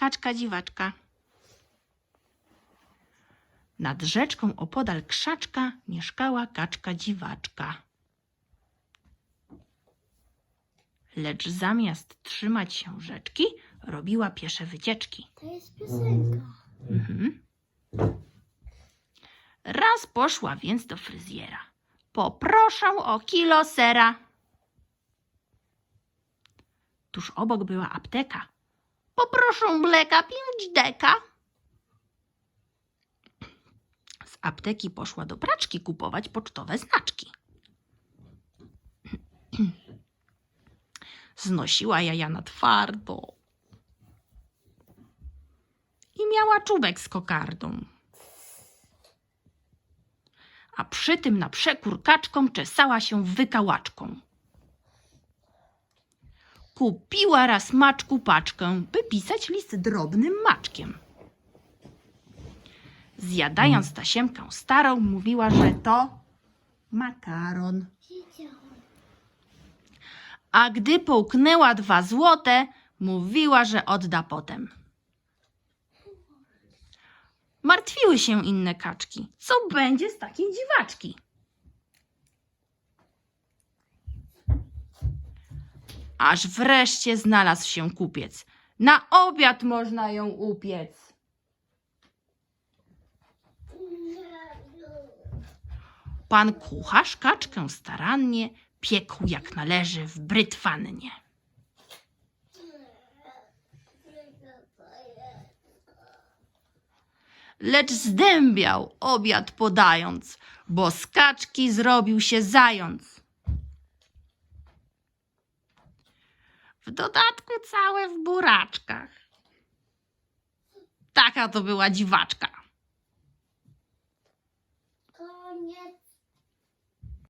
kaczka dziwaczka. Nad rzeczką opodal krzaczka mieszkała kaczka dziwaczka. Lecz zamiast trzymać się rzeczki, robiła piesze wycieczki. To jest piosenka. Mhm. Raz poszła więc do fryzjera. Poproszę o kilo sera. Tuż obok była apteka. Poproszę mleka pięć deka. Z apteki poszła do praczki kupować pocztowe znaczki. Znosiła jaja na twardo i miała czubek z kokardą. A przy tym na przekór kaczką czesała się wykałaczką. Kupiła raz maczku paczkę, by pisać list drobnym maczkiem. Zjadając tasiemkę starą, mówiła, że to makaron. A gdy połknęła dwa złote, mówiła, że odda potem. Martwiły się inne kaczki. Co będzie z takiej dziwaczki? Aż wreszcie znalazł się kupiec. Na obiad można ją upiec. Pan kucharz kaczkę starannie piekł jak należy w brytwannie. Lecz zdębiał obiad podając, bo z kaczki zrobił się zając. W dodatku całe w buraczkach. Taka to była dziwaczka.